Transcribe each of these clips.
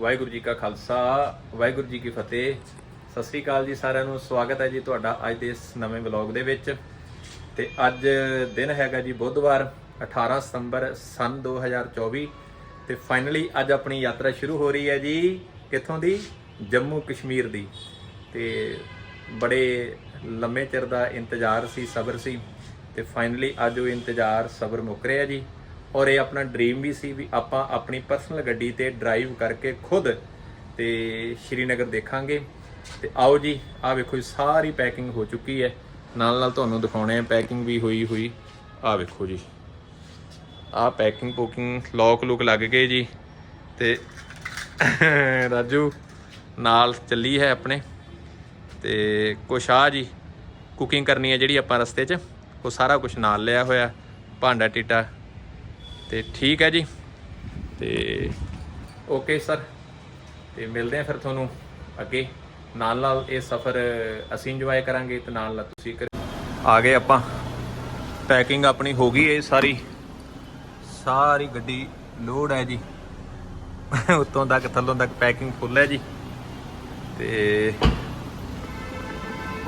ਵਾਹਿਗੁਰੂ ਜੀ ਕਾ ਖਾਲਸਾ, ਵਾਹਿਗੁਰੂ ਜੀ ਕੀ ਫਤਿਹ। ਸਤਿ ਸ੍ਰੀ ਅਕਾਲ ਜੀ ਸਾਰਿਆਂ ਨੂੰ, ਸਵਾਗਤ ਹੈ ਜੀ ਤੁਹਾਡਾ ਅੱਜ ਦੇ ਇਸ ਨਵੇਂ ਵਲੌਗ ਦੇ ਵਿੱਚ। ਤੇ ਅੱਜ ਦਿਨ ਹੈਗਾ ਜੀ ਬੁੱਧਵਾਰ 18 ਸਤੰਬਰ ਸਨ 2024 ਤੇ ਫਾਈਨਲੀ ਅੱਜ ਆਪਣੀ ਯਾਤਰਾ ਸ਼ੁਰੂ ਹੋ ਰਹੀ ਹੈ ਜੀ, ਕਿੱਥੋਂ ਦੀ? ਜੰਮੂ ਕਸ਼ਮੀਰ ਦੀ। ਤੇ ਬੜੇ ਲੰਮੇ ਚਿਰ ਦਾ ਇੰਤਜ਼ਾਰ ਸੀ, ਸਬਰ ਸੀ। ਤੇ ਫਾਈਨਲੀ ਅੱਜ ਉਹ ਇੰਤਜ਼ਾਰ, ਸਬਰ ਮੁੱਕ ਰਿਹਾ ਜੀ। ਔਰ ਇਹ ਆਪਣਾ ਡ੍ਰੀਮ ਵੀ ਸੀ ਵੀ ਆਪਾਂ ਆਪਣੀ ਪਰਸਨਲ ਗੱਡੀ ਤੇ ਡਰਾਈਵ ਕਰਕੇ ਖੁਦ ਤੇ ਸ਼੍ਰੀਨਗਰ ਦੇਖਾਂਗੇ। ਤੇ ਆਓ ਜੀ, ਆਹ ਵੇਖੋ ਜੀ, ਸਾਰੀ ਪੈਕਿੰਗ ਹੋ ਚੁੱਕੀ ਹੈ। ਨਾਲ ਨਾਲ ਤੁਹਾਨੂੰ ਦਿਖਾਉਣੇ ਆ ਪੈਕਿੰਗ ਵੀ ਹੋਈ ਹੋਈ। ਆਹ ਵੇਖੋ ਜੀ, ਆਹ ਪੈਕਿੰਗ ਪੋਕਿੰਗ ਲੋਕ ਲੁਕ ਲੱਗ ਗਏ ਜੀ। ਤੇ ਰਾਜੂ, ਨਾਲ ਚੱਲੀ ਹੈ ਆਪਣੇ। ਤੇ ਕੁਛ ਆ ਜੀ ਕੁਕਿੰਗ ਕਰਨੀ ਹੈ ਜਿਹੜੀ ਆਪਾਂ ਰਸਤੇ 'ਚ, ਉਹ ਸਾਰਾ ਕੁਝ ਨਾਲ ਲਿਆ ਹੋਇਆ, ਭਾਂਡਾ ਟੀਟਾ। ਤੇ ਠੀਕ ਹੈ ਜੀ। ਤੇ ਓਕੇ ਸਰ ਤੇ ਮਿਲਦੇ ਆ ਫਿਰ ਤੁਹਾਨੂੰ ਅੱਗੇ। ਨਾਲ ਨਾਲ ਇਹ ਸਫ਼ਰ ਅਸੀਂ ਇੰਜੋਏ ਕਰਾਂਗੇ ਤੇ ਨਾਲ ਨਾਲ ਤੁਸੀਂ ਆ ਗਏ ਆਪਾਂ। ਪੈਕਿੰਗ ਆਪਣੀ ਹੋ ਗਈ ਹੈ ਸਾਰੀ। ਸਾਰੀ ਗੱਡੀ ਲੋਡ ਹੈ ਜੀ। ਉੱਤੋਂ ਤੱਕ, ਥੱਲੋਂ ਤੱਕ ਪੈਕਿੰਗ ਫੁੱਲ ਹੈ ਜੀ। ਤੇ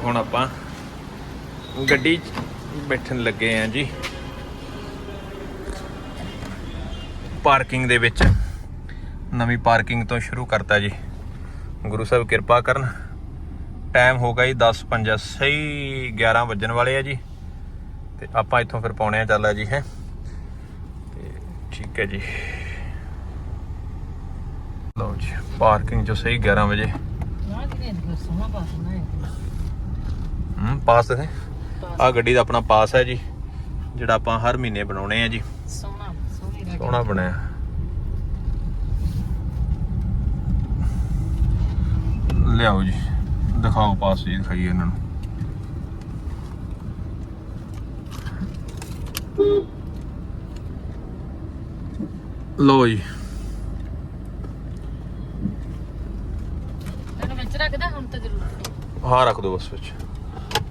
ਹੁਣ ਆਪਾਂ ਗੱਡੀ 'ਚ ਬੈਠਣ ਲੱਗੇ ਆਂ ਜੀ। ਪਾਰਕਿੰਗ ਦੇ ਵਿੱਚ ਨਵੀਂ ਪਾਰਕਿੰਗ ਤੋਂ ਸ਼ੁਰੂ ਕਰਤਾ ਜੀ। ਗੁਰੂ ਸਾਹਿਬ ਕਿਰਪਾ ਕਰਨ। ਟਾਈਮ ਹੋ ਗਿਆ ਜੀ 10:05 ਸਹੀ 11 ਵੱਜਣ ਵਾਲੇ ਆ ਜੀ। ਤੇ ਆਪਾਂ ਇੱਥੋਂ ਫਿਰ ਪਾਉਣੇ ਆ ਚੱਲਾ ਜੀ, ਹੈ। ਤੇ ਠੀਕ ਹੈ ਜੀ। ਲਓ ਜੀ, ਪਾਰਕਿੰਗ ਜੋ ਸਹੀ 11 ਵਜੇ। ਨਾ ਕਿਨੇ ਹੂੰ, ਪਾਸ ਹੈ। ਆ ਗੱਡੀ ਦਾ ਆਪਣਾ ਪਾਸ ਹੈ ਜੀ, ਜਿਹੜਾ ਆਪਾਂ ਹਰ ਮਹੀਨੇ ਬਣਾਉਣੇ ਆ ਜੀ। ਸੋਹਣੀ ਬਣਿਆ। ਲਿਆਓ ਜੀ ਦਿਖਾਓ ਪਾਸ ਜੀ ਦਿਖਾਈਏ ਇਹਨਾਂ ਨੂੰ। ਲੋ ਜੀ। ਇਹਨੂੰ ਵਿੱਚ ਰੱਖਦਾ ਹੁਣ ਤਾਂ ਜ਼ਰੂਰਤ ਨਹੀਂ ਹਾਂ ਰੱਖ ਦਿਓ ਬਸ ਵਿੱਚ।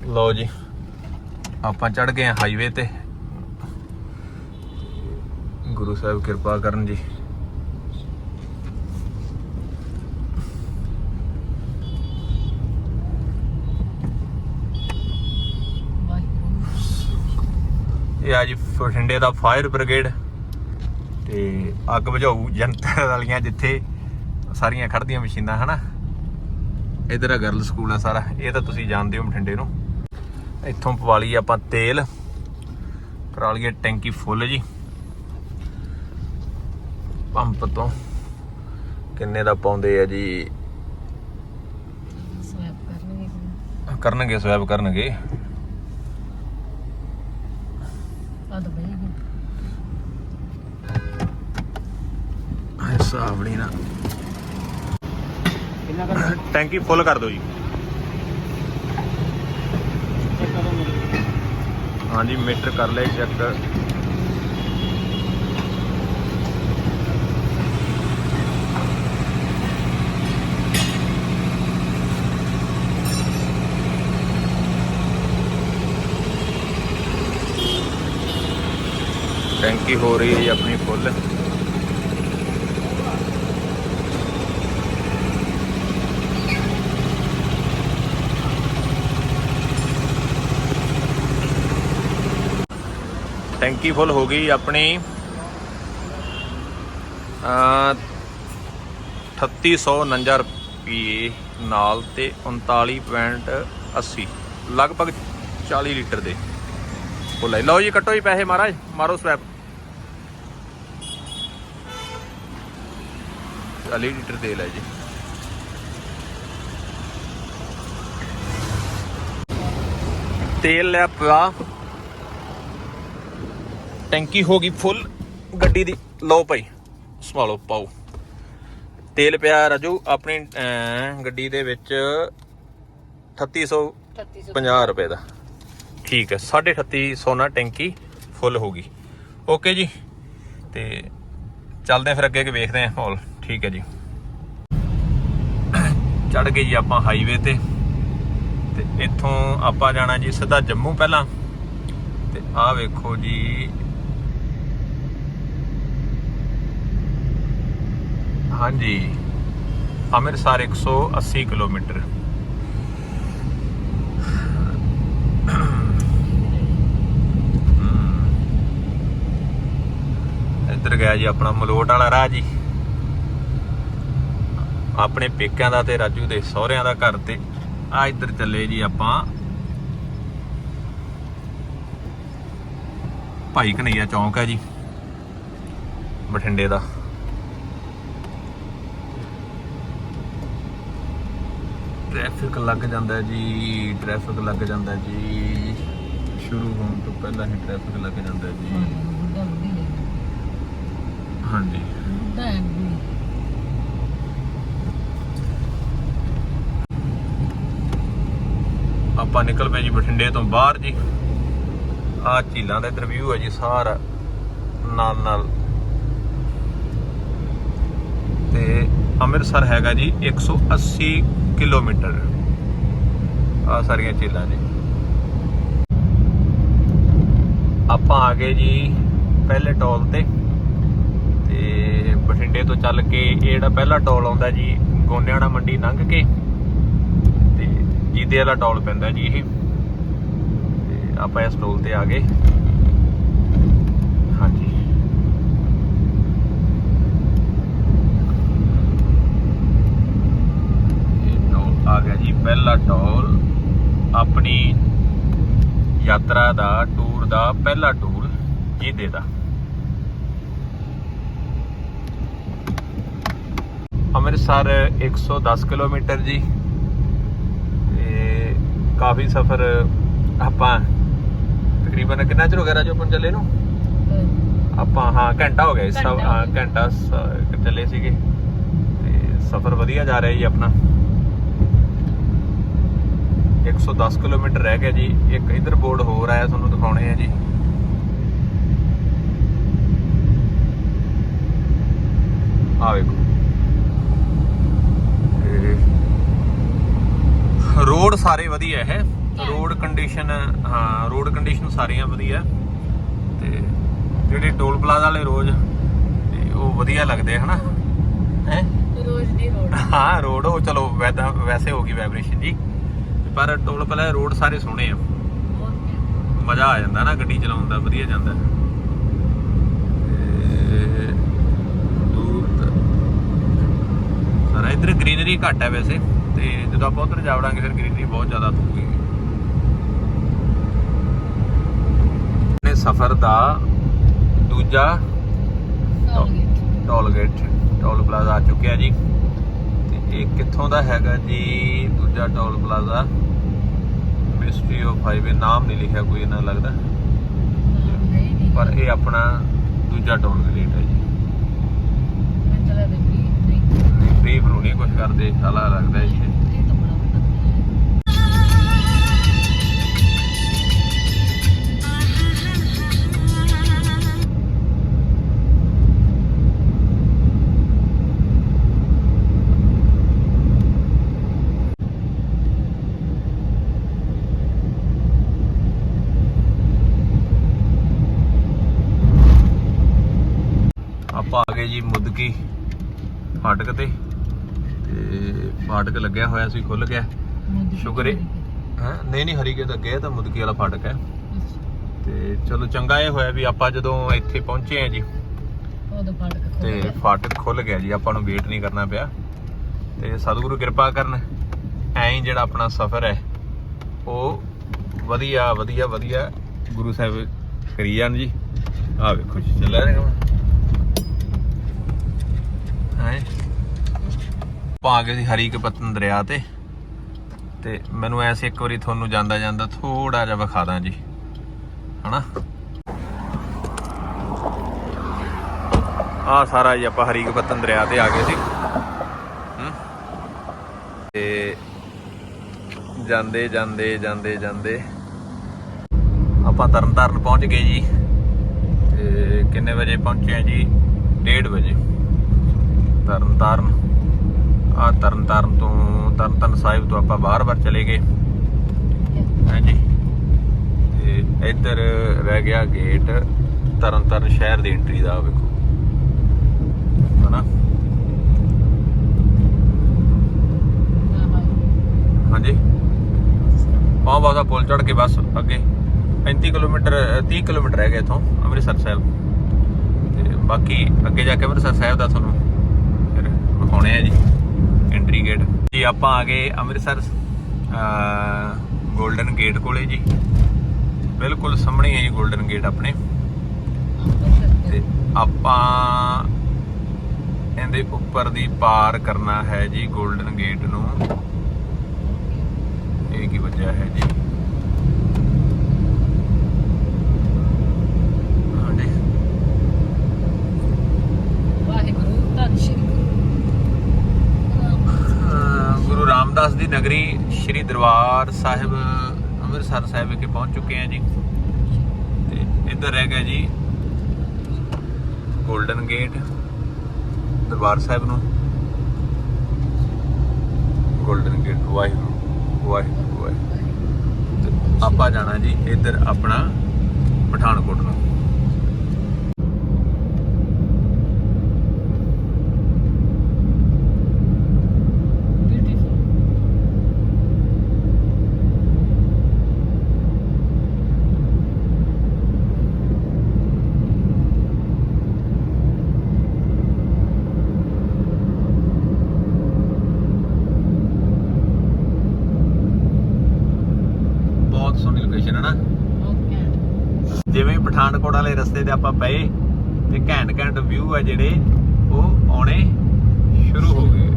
ਲਓ ਜੀ ਆਪਾਂ ਚੜ ਗਏ ਆ ਹਾਈਵੇ ਤੇ। ਗੁਰੂ ਸਾਹਿਬ ਕਿਰਪਾ ਕਰਨ ਜੀ। ਇਹ ਆ ਜੀ ਬਠਿੰਡੇ ਦਾ ਫਾਇਰ ਬ੍ਰਿਗੇਡ ਤੇ ਅੱਗ ਬੁਝਾਊ ਜਨਤਾ ਵਾਲੀਆਂ ਜਿੱਥੇ ਸਾਰੀਆਂ ਖੜਦੀਆਂ ਮਸ਼ੀਨਾਂ, ਹਨਾ? ਇਧਰ ਆ ਗਰਲ ਸਕੂਲ ਆ ਸਾਰਾ। ਇਹ ਤਾਂ ਤੁਸੀਂ ਜਾਣਦੇ ਹੋ ਬਠਿੰਡੇ ਨੂੰ। ਇੱਥੋਂ ਪਵਾ ਲਈ ਆਪਾਂ ਤੇਲ, ਪਰਾਲੀਏ ਟੈਂਕੀ ਫੁੱਲ ਜੀ। ਪੰਪ ਤੋਂ। ਕਿੰਨੇ ਦਾ ਪਾਉਂਦੇ ਆ ਜੀ? ਸਵੈਪ ਕਰਨਗੇ ਕਰਨਗੇ ਸਵੈਬ ਕਰਨਗੇ। ਆ ਤਾਂ ਬਈ ਗਈ ਹਿਸਾਬ ਨਹੀਂ ਨਾ। ਕਿੰਨਾ ਕਰ ਟੈਂਕੀ ਫੁੱਲ ਕਰ ਦਿਓ ਜੀ ਹਾਂਜੀ ਮੀਟਰ ਕਰ ਲਿਆ ਚੈੱਕ ਟੈਂਕੀ ਹੋ ਰਹੀ ਹੈ ਜੀ ਆਪਣੀ ਫੁੱਲ। ਟੈਂਕੀ ਫੁੱਲ ਹੋ ਗਈ ਆਪਣੀ। ਅ 3849 ਰੁਪਏ ਨਾਲ ਤੇ 39.80 ਲਗਭਗ 40 ਲੀਟਰ ਦੇ ਉਹ ਲੈ ਲਓ ਜੀ, ਕੱਟੋ ਜੀ ਪੈਸੇ ਮਹਾਰਾਜ, ਮਾਰੋ ਸਵੈਪ। 40 ਲੀਟਰ ਤੇਲ ਹੈ ਜੀ। ਤੇਲ ਲਿਆ ਪਿਆ। ਟੈਂਕੀ ਹੋ ਗਈ ਫੁੱਲ। ਗੱਡੀ ਦੀ ਲਓ ਭਾਈ ਸੰਭਾਲੋ ਪਾਓ। ਤੇਲ ਪਿਆ ਰਾਜੂ ਆਪਣੀ ਗੱਡੀ ਦੇ ਵਿੱਚ 3850 3300 ਰੁਪਏ ਦਾ। ਠੀਕ ਹੈ 3850 ਨਾਲ ਟੈਂਕੀ ਫੁੱਲ ਹੋ ਗਈ। ਓਕੇ ਜੀ। ਤੇ ਚੱਲਦੇ ਆ ਫਿਰ ਅੱਗੇ ਅੱਗੇ ਵੇਖਦੇ ਆ ਹਾਲ ਠੀਕ ਹੈ ਜੀ। ਚੜ ਗਏ ਜੀ ਆਪਾਂ ਹਾਈਵੇ ਤੇ ਤੇ ਇੱਥੋਂ ਆਪਾਂ ਜਾਣਾ ਜੀ ਸਿੱਧਾ ਜੰਮੂ ਪਹਿਲਾਂ। ਤੇ ਆਹ ਵੇਖੋ ਜੀ। ਹਾਂਜੀ, ਅੰਮ੍ਰਿਤਸਰ 180 ਕਿਲੋਮੀਟਰ। ਇੱਧਰ ਗਿਆ ਜੀ ਆਪਣਾ ਮਲੋਟ ਵਾਲਾ ਰਾਹ ਜੀ। ਆਪਣੇ ਪੇਕਿਆਂ ਦਾ ਤੇ ਰਾਜੂ ਦੇ ਸਹੁਰਿਆਂ ਦਾ ਘਰ ਤੇ। ਆ ਇੱਧਰ ਚੱਲੇ ਜੀ ਆਪਾਂ। ਭਾਈ ਕਨਈਆ ਚੌਂਕ ਹੈ ਜੀ ਬਠਿੰਡੇ ਦਾ। ਟ੍ਰੈਫਿਕ ਲੱਗ ਜਾਂਦਾ ਜੀ ਟ੍ਰੈਫਿਕ ਲੱਗ ਜਾਂਦਾ ਜੀ। ਸ਼ੁਰੂ ਹੋਣ ਤੋਂ ਪਹਿਲਾਂ ਹੀ ਟ੍ਰੈਫਿਕ ਲੱਗ ਜਾਂਦਾ ਜੀ। ਹਾਂਜੀ। ਆਪਾਂ ਨਿਕਲ ਪਏ ਜੀ ਬਠਿੰਡੇ ਤੋਂ ਬਾਹਰ ਜੀ। ਆ ਝੀਲਾਂ ਦਾ ਇਧਰ ਵਿਊ ਹੈ ਜੀ ਸਾਰਾ, ਨਾਲ ਨਾਲ। ਤੇ ਅੰਮ੍ਰਿਤਸਰ ਹੈਗਾ ਜੀ 180 ਕਿਲੋਮੀਟਰ। ਆ ਸਾਰੀਆਂ ਝੀਲਾਂ ਜੀ ਆਪਾਂ ਆ ਗਏ ਜੀ ਪਹਿਲੇ ਟੋਲ ਤੇ। ਤੇ ਬਠਿੰਡੇ ਤੋਂ ਚੱਲ ਕੇ ਇਹ ਜਿਹੜਾ ਪਹਿਲਾ ਟੋਲ ਆਉਂਦਾ ਜੀ, ਗੋਨਿਆਣਾ ਮੰਡੀ ਲੰਘ ਕੇ। ਜੀਦੇ ਵਾਲਾ ਟੋਲ ਪੈਂਦਾ ਜੀ ਇਹ। ਤੇ ਆਪਾਂ ਇਸ ਟੋਲ ਤੇ ਆ ਗਏ। ਹਾਂਜੀ। ਇਹ ਟੋਲ ਆ ਗਿਆ ਜੀ, ਪਹਿਲਾ ਟੋਲ। ਆਪਣੀ ਯਾਤਰਾ ਦਾ, ਟੂਰ ਦਾ ਪਹਿਲਾ ਟੂਰ ਜੀਦੇ ਦਾ। ਅੰਮ੍ਰਿਤਸਰ 110 ਕਿਲੋਮੀਟਰ ਜੀ। ਕਾਫੀ ਸਫ਼ਰ ਆਪਾਂ ਤਕਰੀਬਨ ਕਿੰਨਾ ਚਿਰ ਹੋ ਗਿਆ ਰਾਜੋ ਆਪਾਂ ਨੂੰ? ਚੱਲੇ ਨੂੰ ਆਪਾਂ ਹਾਂ ਘੰਟਾ ਹੋ ਗਿਆ ਇਸ ਸਭ ਹੋ। ਘੰਟਾ ਸ- ਚੱਲੇ ਸੀਗੇ। ਤੇ ਸਫ਼ਰ ਵਧੀਆ ਜਾ ਰਿਹਾ ਜੀ ਆਪਣਾ। 110 ਕਿਲੋਮੀਟਰ ਰਹਿ ਗਿਆ ਜੀ। ਇੱਕ ਇਧਰ ਬੋਰਡ ਹੋਰ ਆਇਆ ਤੁਹਾਨੂੰ ਦਿਖਾਉਣੇ ਆ ਜੀ। ਆ ਵੇਖੋ ਤੇ ਰੋਡ ਸਾਰੇ ਵਧੀਆ ਹੈ ਰੋਡ ਕੰਡੀਸ਼ਨ ਹਾਂ ਰੋਡ ਕੰਡੀਸ਼ਨ ਸਾਰੀਆਂ ਵਧੀਆ। ਤੇ ਜਿਹੜੇ ਟੋਲ ਪਲਾਜ਼ਾ ਵਾਲੇ ਰੋਜ਼ ਤੇ ਉਹ ਵਧੀਆ ਲੱਗਦੇ ਹਨਾ? ਹੈ? ਰੋਜ਼ ਦੀ ਰੋਡ ਹਾਂ ਰੋਡ ਉਹ ਚਲੋ ਵੈਦਾ ਵੈਸੇ ਹੋ ਗਈ ਵਾਈਬ੍ਰੇਸ਼ਨ ਜੀ। ਪਰ ਟੋਲ ਪਲਾਜ਼ਾ ਰੋਡ ਸਾਰੇ ਸੋਹਣੇ ਆ। ਮਜ਼ਾ ਆ ਜਾਂਦਾ ਨਾ ਗੱਡੀ ਚਲਾਉਣ ਦਾ ਵਧੀਆ ਜਾਂਦਾ। ਤੇ ਦੂਰ ਤ- ਸਾਰਾ ਇੱਧਰ ਗ੍ਰੀਨਰੀ ਘੱਟ ਹੈ ਵੈਸੇ। ਤੇ ਜਦੋਂ ਆਪਾਂ ਉਧਰ ਜਾਵੜਾਂਗੇ ਫਿਰ ਗ੍ਰੀਨਰੀ ਬਹੁਤ ਜ਼ਿਆਦਾ ਹੋਊਗੀ ਨੇ ਸਫ਼ਰ ਦਾ ਦੂਜਾ toll gate toll gate toll plaza ਆ ਚੁੱਕਿਆ ਜੀ। ਤੇ ਇਹ ਕਿੱਥੋਂ ਦਾ ਹੈਗਾ ਜੀ? ਦੂਜਾ toll plaza ministry of highway ਨਾਮ ਨਹੀਂ ਲਿਖਿਆ ਕੋਈ ਇਹਨਾਂ ਲੱਗਦਾ। ਪਰ ਇਹ ਆਪਣਾ ਦੂਜਾ ਟੋਲ ਗੇਟ ਹੈ ਜੀ। ਮੈਂ ਚਲਾ ਦੇ ਵੀ ਨਹੀਂ ਫ੍ਰੀ ਫਰੂ ਨਹੀਂ ਕੁਝ ਕਰਦੇ ਸਾਲਾ ਲੱਗਦਾ ਫਾਟਕ ਤੇ। ਤੇ ਫਾਟਕ ਲੱਗਿਆ ਹੋਇਆ ਸੀ ਖੁੱਲ ਗਿਆ। ਸ਼ੁਕਰ ਹੈ? ਨਹੀਂ ਨਹੀਂ ਹਰੀਕੇ ਤੋਂ ਅੱਗੇ ਤਾਂ ਮੁਦਕੀ ਵਾਲਾ ਫਾਟਕ ਹੈ। ਤੇ ਚਲੋ ਚੰਗਾ ਇਹ ਹੋਇਆ ਵੀ ਆਪਾਂ ਜਦੋਂ ਇੱਥੇ ਪਹੁੰਚੇ ਆ ਜੀ। ਉਹਦਾ ਫਾਟਕ ਖੁੱਲ ਤੇ। ਫਾਟਕ ਖੁੱਲ ਗਿਆ ਜੀ ਆਪਾਂ ਨੂੰ ਵੇਟ ਨਹੀਂ ਕਰਨਾ ਪਿਆ। ਤੇ ਸਤਿਗੁਰੂ ਕਿਰਪਾ ਕਰਨ ਐਂ ਜਿਹੜਾ ਆਪਣਾ ਸਫ਼ਰ ਹੈ ਉਹ ਵਧੀਆ ਵਧੀਆ ਵਧੀਆ ਗੁਰੂ ਸਾਹਿਬ ਕਰੀ ਜਾਣ ਜੀ। ਆ ਵੇਖੋ ਜੀ ਚੱਲਿਆ ਰਿਹਾ ਹੈ? ਪਾ ਗਏ ਸੀ ਹਰੀ ਕੇ ਪਤਨ ਦਰਿਆ ਤੇ। ਤੇ ਮੈਨੂੰ ਐਸੇ ਇੱਕ ਵਾਰੀ ਤੁਹਾਨੂੰ ਜਾਂਦਾ ਜਾਂਦਾ ਥੋੜਾ ਜਿਹਾ ਵਿਖਾ ਦਾਂ ਜੀ। ਹਨਾ? ਆ ਸਾਰਾ ਜੀ ਆਪਾਂ ਹਰੀਕ ਪਤਨ ਦਰਿਆ ਤੇ ਆ ਗਏ ਸੀ। ਹਮ। ਤੇ ਜਾਂਦੇ ਜਾਂਦੇ ਜਾਂਦੇ ਜਾਂਦੇ ਆਪਾਂ ਤਰਨਤਾਰਨ ਪਹੁੰਚ ਗਏ ਜੀ। ਤੇ ਕਿੰਨੇ ਵਜੇ ਪਹੁੰਚੇ ਆ ਜੀ? 1:30 ਵਜੇ। ਤਰਨ ਤਾਰਨ ਆ ਤਰਨਤਾਰਨ ਤੋਂ ਤਰਨ ਤਰਨ ਸਾਹਿਬ ਤੋਂ ਆਪਾਂ ਬਾਹਰ-ਬਾਹਰ ਚਲੇ ਗਏ। ਹਾਂਜੀ। ਤੇ ਇੱਧਰ ਰਹਿ ਗਿਆ ਗੇਟ ਤਰਨ ਤਰਨ ਸ਼ਹਿਰ ਦੀ ਐਂਟਰੀ ਦਾ ਵੇਖੋ। ਹਨਾ? ਹਾਂਜੀ। ਪਾਉ ਬਾਸਾ ਪੁਲ ਚੜ ਕੇ ਬਸ ਅੱਗੇ। 35 ਕਿਲੋਮੀਟਰ 30 ਕਿਲੋਮੀਟਰ ਰਹਿ ਗਏ ਇਥੋਂ ਅੰਮ੍ਰਿਤਸਰ ਸਾਹਿਬ। ਤੇ ਬਾਕੀ ਅੱਗੇ ਜਾ ਕੇ ਅੰਮ੍ਰਿਤਸਰ ਸਾਹਿਬ ਦਾ ਤੁਹਾਨੂੰ ਦਿਖਾਉਣੇ ਆ ਜੀ ਐਂਟਰੀ ਗੇਟ ਜੀ, ਆਪਾਂ ਆ ਗਏ ਅੰਮ੍ਰਿਤਸਰ ਗੋਲਡਨ ਗੇਟ ਕੋਲੇ ਜੀ। ਬਿਲਕੁਲ ਸਾਹਮਣੇ ਹੈ ਜੀ ਗੋਲਡਨ ਗੇਟ ਆਪਣੇ। ਤੇ ਆਪਾਂ ਇਹਦੇ ਉੱਪਰ ਦੀ ਪਾਰ ਕਰਨਾ ਹੈ ਜੀ ਗੋਲਡਨ ਗੇਟ ਨੂੰ। ਇਹ ਕੀ ਵਜ੍ਹਾ ਹੈ ਜੀ? ਰਾਮਦਾਸ ਦੀ ਨਗਰੀ ਸ੍ਰੀ ਦਰਬਾਰ ਸਾਹਿਬ, ਅੰਮ੍ਰਿਤਸਰ ਸਾਹਿਬ ਵਿਖੇ ਪਹੁੰਚ ਚੁੱਕੇ ਹਾਂ ਜੀ। ਤੇ ਇੱਧਰ ਰਹਿ ਗਿਆ ਜੀ 골ਡਨ ਗੇਟ ਦਰਬਾਰ ਸਾਹਿਬ ਨੂੰ। Golden gate Waheguru Waheguru Waheguru. ਤੇ ਆਪਾਂ ਜਾਣਾ ਜੀ ਇੱਧਰ ਆਪਣਾ ਪਠਾਨਕੋਟ ਨੂੰ ਬਿਊਟੀਫੁਲ ਬਹੁਤ ਸੋਹਣੀ ਲੋਕੇਸ਼ਨ ਹੈ ਨਾ ਓਕੇ ਜਿਵੇਂ ਪਠਾਨਕੋਟ ਵਾਲੇ ਰਸਤੇ ਤੇ ਆਪਾਂ ਪਏ ਤੇ ਘੈਂਟ ਘੈਂਟ ਵਿਊ ਆ ਜਿਹੜੇ, ਉਹ ਆਉਣੇ ਸ਼ੁਰੂ ਹੋ ਗਏ।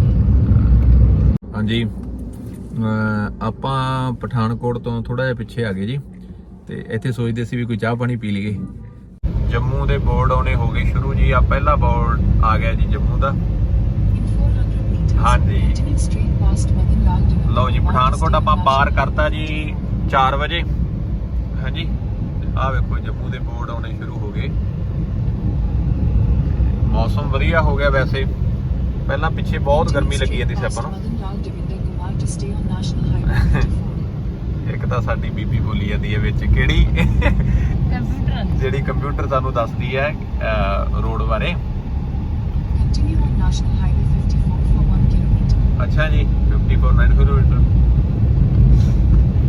ਹਾਂਜੀ ਆਪਾਂ ਪਠਾਨਕੋਟ ਤੋਂ ਥੋੜਾ ਜਿਹਾ ਪਿੱਛੇ ਆ ਗਏ ਜੀ, ਤੇ ਇੱਥੇ ਸੋਚਦੇ ਸੀ ਵੀ ਕੋਈ ਚਾਹ ਪਾਣੀ ਪੀ ਲਈਏ। ਜੰਮੂ ਦੇ ਬੋਰਡ ਆਉਣੇ ਹੋ ਗਏ ਸ਼ੁਰੂ ਜੀ ਆ ਪਹਿਲਾ ਬੋਰਡ ਆ ਗਿਆ ਜੀ ਜੰਮੂ ਦਾ। ਹਾਂਜੀ। ਲਓ ਜੀ, ਪਠਾਨਕੋਟ ਆਪਾਂ ਪਾਰ ਕਰਤਾ ਜੀ 4 ਵਜੇ। ਹਾਂਜੀ। ਆਹ ਵੇਖੋ ਜੰਮੂ ਦੇ ਬੋਰਡ ਆਉਣੇ ਸ਼ੁਰੂ ਹੋ ਗਏ। ਮੌਸਮ ਵਧੀਆ ਹੋ ਗਿਆ ਵੈਸੇ। ਪਹਿਲਾਂ ਪਿੱਛੇ ਬਹੁਤ ਗਰਮੀ ਲੱਗੀ ਜਾਂਦੀ ਸੀ ਆਪਾਂ ਨੂੰ। ਇੱਕ ਤਾਂ ਸਾਡੀ ਬੀਬੀ ਬੋਲੀ ਜਾਂਦੀ ਹੈ ਵਿੱਚ ਕਿਹੜੀ? ਕੰਪਿਊਟਰ ਜਿਹੜੀ ਕੰਪਿਊਟਰ ਸਾਨੂੰ ਦੱਸਦੀ ਹੈ ਰੋਡ ਬਾਰੇ। ਅੱਛਾ ਜੀ 54 ਕਿਲੋਮੀਟਰ।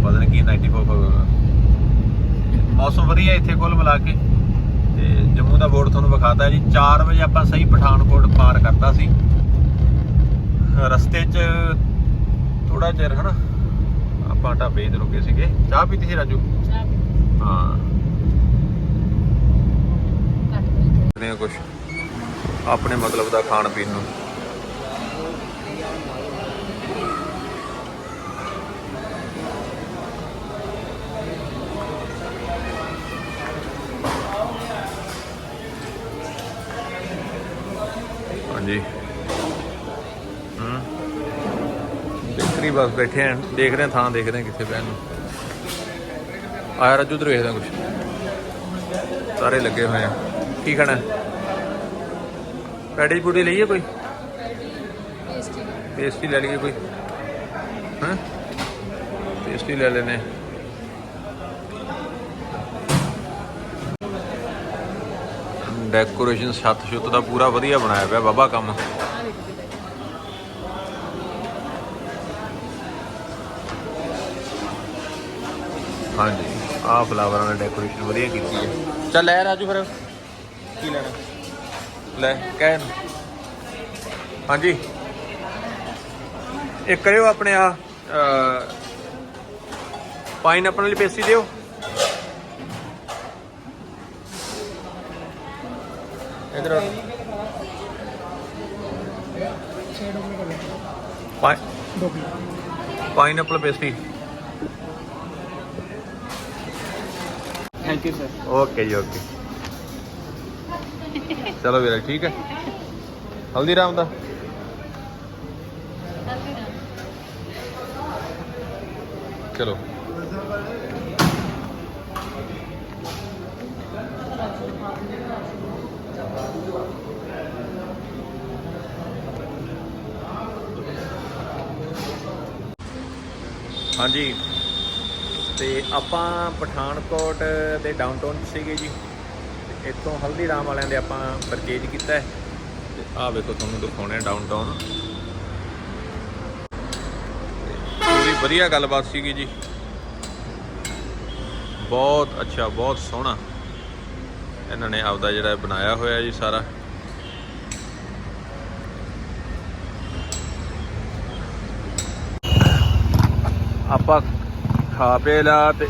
ਪਤਾ ਨਹੀਂ ਕੀ 94 ਹੋਵੇਗਾ ਮੌਸਮ ਵਧੀਆ ਇੱਥੇ ਕੁੱਲ ਮਿਲਾ ਕੇ। ਤੇ ਜੰਮੂ ਦਾ ਬੋਰਡ ਤੁਹਾਨੂੰ ਵਿਖਾਤਾ ਜੀ 4 ਵਜੇ ਆਪਾਂ ਸਹੀ ਪਠਾਨਕੋਟ ਪਾਰ ਕਰਤਾ ਸੀ। ਰਸਤੇ 'ਚ ਥੋੜਾ ਚਿਰ ਹਨਾ? ਆਪਾਂ ਢਾਬੇ ਤੇ ਰੁਕੇ ਸੀਗੇ। ਚਾਹ ਪੀਤੀ ਸੀ ਰਾਜੂ? ਹਾਂ। ਨੇ ਕੁਝ ਆਪਣੇ ਮਤਲਬ ਦਾ ਖਾਣ ਪੀਣ ਨੂੰ। ਹਾਂਜੀ। ਹੂੰ। ਬੇਕਰੀ ਬਸ ਬੈਠੇ ਆਂ ਦੇਖਦੇ ਆਂ ਥਾਂ ਦੇਖਦੇ ਆਂ ਕਿੱਥੇ ਬਹਿਣ ਨੂੰ। ਆਇਆ ਰਾਜੂ ਉਧਰ ਵੇਖਦੇ ਕੁਝ ਸਾਰੇ ਲੱਗੇ ਹੋਏ ਆ। ਕੀ ਖਾਣਾ? ਪੈਟੀ ਪੂਟੀ ਲਈਏ ਕੋਈ? ਪੇਸਟੀ ਲੈ ਲਈਏ ਕੋਈ। ਹਾਂ। ਪੇਸਟੀ ਲੈ ਲੈਨੇ ਡੈਕੋਰੇਸ਼ਨ ਛੱਤ ਛੁੱਤ ਦਾ ਪੂਰਾ ਵਧੀਆ ਬਣਾਇਆ ਪਿਆ ਬਾਬਾ ਕੰਮ। ਹਾਂਜੀ ਆਹ ਫਲਾਵਰਾਂ ਨਾਲ ਡੈਕੋਰੇਸ਼ਨ ਵਧੀਆ ਕੀਤੀ ਹੈ। ਚੱਲ ਲੈ ਰਾਜੂ ਫਿਰ। ਕੀ ਲੈਣਾ? ਲੈ ਕਹਿ ਹਾਂਜੀ। ਇੱਕ ਕਰਿਓ ਆਪਣੇ ਆ ਪਾਈਨਐਪਲ ਵਾਲੀ ਪੇਸਟੀ ਦਿਓ। ਇਧਰ pineapple pastry. Thank you sir okay ਜੀ ਓਕੇ ਚਲੋ ਵੀਰੇ ਠੀਕ ਹੈ। ਹਲਦੀਰਾਮ ਦਾ। ਚਲੋ। ਹਾਂਜੀ। ਤੇ ਆਪਾਂ ਪਠਾਨਕੋਟ ਦੇ ਡਾਊਨਟਾਊਨ 'ਚ ਸੀਗੇ ਜੀ। ਇੱਥੋਂ ਹਲਦੀਰਾਮ ਵਾਲਿਆਂ ਦੇ ਆਪਾਂ ਪਰਚੇਜ ਕੀਤਾ ਹੈ। ਤੇ ਆਹ ਵੇਖੋ ਤੁਹਾਨੂੰ ਦਿਖਾਉਣੇ ਡਾਊਨਟਾਊਨ ਪੂਰੀ ਵਧੀਆ ਗੱਲਬਾਤ ਸੀਗੀ ਜੀ। ਬਹੁਤ ਅੱਛਾ, ਬਹੁਤ ਸੋਹਣਾ। ਇਹਨਾਂ ਨੇ ਆਪਦਾ ਜਿਹੜਾ ਬਣਾਇਆ ਹੋਇਆ ਜੀ ਸਾਰਾ। ਆਪਾਂ ਖਾ ਪੀ ਲਿਆ ਤੇ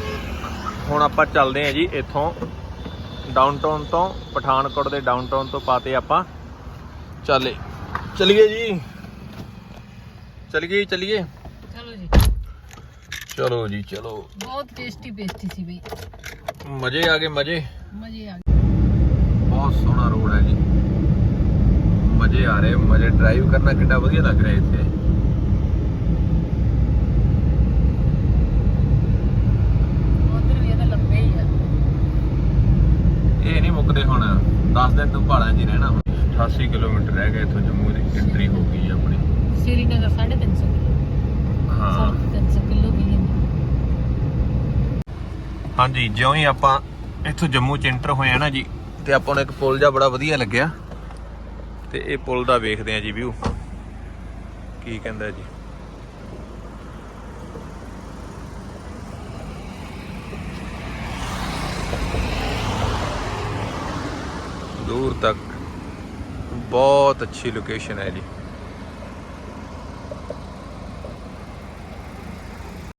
ਹੁਣ ਆਪਾਂ ਚੱਲਦੇ ਹਾਂ ਜੀ ਇੱਥੋਂ ਡਾਊਨਟਾਊਨ ਤੋਂ ਪਠਾਨਕੋਟ ਦੇ ਡਾਊਨਟਾਊਨ ਤੋਂ ਪਾਤੇ ਆਪਾਂ ਚੱਲੇ। ਚਲਿਏ ਜੀ। ਚਲਿਏ ਚਲਿਏ। ਚਲੋ ਜੀ। ਚਲੋ ਜੀ ਚਲੋ। ਬਹੁਤ ਟੇਸਟੀ ਪੇਸਟੀ ਸੀ ਬਈ। ਮਜ਼ੇ ਆ ਗਏ ਮਜ਼ੇ। ਮਜ਼ੇ ਆ ਗਏ। ਬਹੁਤ ਸੋਹਣਾ ਰੋਡ ਹੈ ਜੀ। ਮਜ਼ੇ ਆ ਰਹੇ ਮਜ਼ੇ ਡਰਾਈਵ ਕਰਨਾ ਕਿੰਨਾ ਵਧੀਆ ਲੱਗ ਰਿਹਾ ਇੱਥੇ। ਉਧਰ ਵੀ ਇਹਦਾ ਲੰਬੇ ਹੀ ਆ। ਇਹ ਨਹੀਂ ਮੁੱਕਦੇ ਹੁਣ 10 ਦਿਨ ਤੋਂ ਪਹਾੜਾਂ 'ਚ ਹੀ ਰਹਿਣਾ ਹੁਣ। 88 ਕਿਲੋਮੀਟਰ ਰਹਿ ਗਏ ਇੱਥੋਂ ਜੰਮੂ ਦੀ ਐਂਟਰੀ ਹੋ ਗਈ ਹੈ ਆਪਣੀ। ਸ਼੍ਰੀਨਗਰ 350 ਕਿਲੋ। ਹਾਂ। 350 ਕਿਲੋ ਵੀ ਹੈ। ਹਾਂਜੀ ਜਿਉਂ ਹੀ ਆਪਾਂ ਇੱਥੋਂ ਜੰਮੂ 'ਚ ਐਂਟਰ ਹੋਏ ਆ ਨਾ ਜੀ ਤੇ ਆਪਾਂ ਨੂੰ ਇੱਕ ਪੁਲ ਜਿਹਾ ਬੜਾ ਵਧੀਆ ਲੱਗਿਆ। ਤੇ ਇਹ ਪੁਲ ਦਾ ਵੇਖਦੇ ਆ ਜੀ ਵਿਊ ਕੀ ਕਹਿੰਦਾ ਜੀ? ਦੂਰ ਤੱਕ ਬਹੁਤ ਅੱਛੀ ਲੋਕੇਸ਼ਨ ਹੈ ਜੀ।